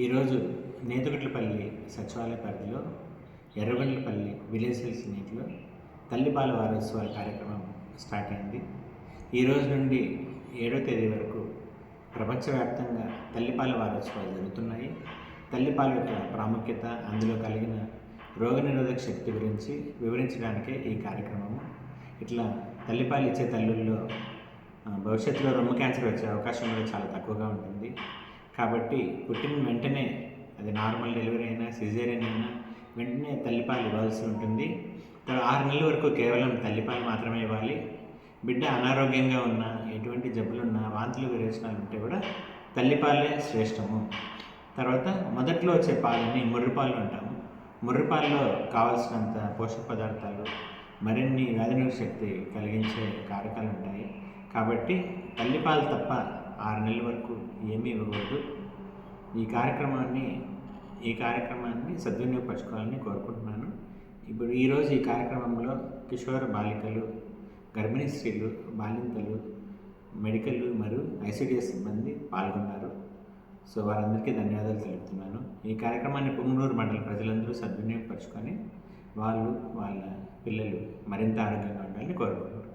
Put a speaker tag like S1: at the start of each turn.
S1: ఈరోజు నేతుగట్లపల్లి సచివాలయ పరిధిలో ఎర్రగొండలపల్లి విలేజ్ హెల్త్ నీటిలో తల్లిపాల వారోత్సవాల కార్యక్రమం స్టార్ట్ అయింది. ఈ రోజు నుండి ఏడో తేదీ వరకు ప్రపంచవ్యాప్తంగా తల్లిపాల వారోత్సవాలు జరుగుతున్నాయి. తల్లిపాల యొక్క ప్రాముఖ్యత అందులో కలిగిన రోగనిరోధక శక్తి గురించి వివరించడానికే ఈ కార్యక్రమము. ఇట్లా తల్లిపాలు ఇచ్చే తల్లుల్లో భవిష్యత్తులో రొమ్ము క్యాన్సర్ వచ్చే అవకాశం కూడా చాలా తక్కువగా ఉంటుంది. కాబట్టి పుట్టిన వెంటనే అది నార్మల్ డెలివరీ అయినా సిజేరియన్ అయినా వెంటనే తల్లిపాలు ఇవ్వాల్సి ఉంటుంది. తర్వాత ఆరు నెలల వరకు కేవలం తల్లిపాలు మాత్రమే ఇవ్వాలి. బిడ్డ అనారోగ్యంగా ఉన్నా ఎటువంటి జబ్బులున్నా వాంతులు విరేచనాలు ఉంటే కూడా తల్లిపాలే శ్రేష్టము. తర్వాత మొదట్లో వచ్చే పాలని ముర్రిపాలు అంటాము. ముర్రిపాల్లో కావాల్సినంత పోషక పదార్థాలు మరిన్ని వ్యాధి శక్తి కలిగించే కారకాలు ఉంటాయి. కాబట్టి తల్లిపాలు తప్ప ఆరు నెలల వరకు ఏమీ ఇవ్వకూడదు. ఈ కార్యక్రమాన్ని ఈ కార్యక్రమాన్ని సద్వినియోగపరచుకోవాలని కోరుకుంటున్నాను. ఇప్పుడు ఈరోజు ఈ కార్యక్రమంలో కిషోర బాలికలు గర్భిణీ స్త్రీలు బాలింతలు మెడికల్ మరియు ఐసిడిఎస్ సిబ్బంది పాల్గొన్నారు. సో వారందరికీ ధన్యవాదాలు తెలుపుతున్నాను. ఈ కార్యక్రమాన్ని పుంగనూరు మండల ప్రజలందరూ సద్వినియోగపరచుకొని వాళ్ళు వాళ్ళ పిల్లలు మరింత ఆరోగ్యంగా ఉండాలని కోరుకుంటున్నారు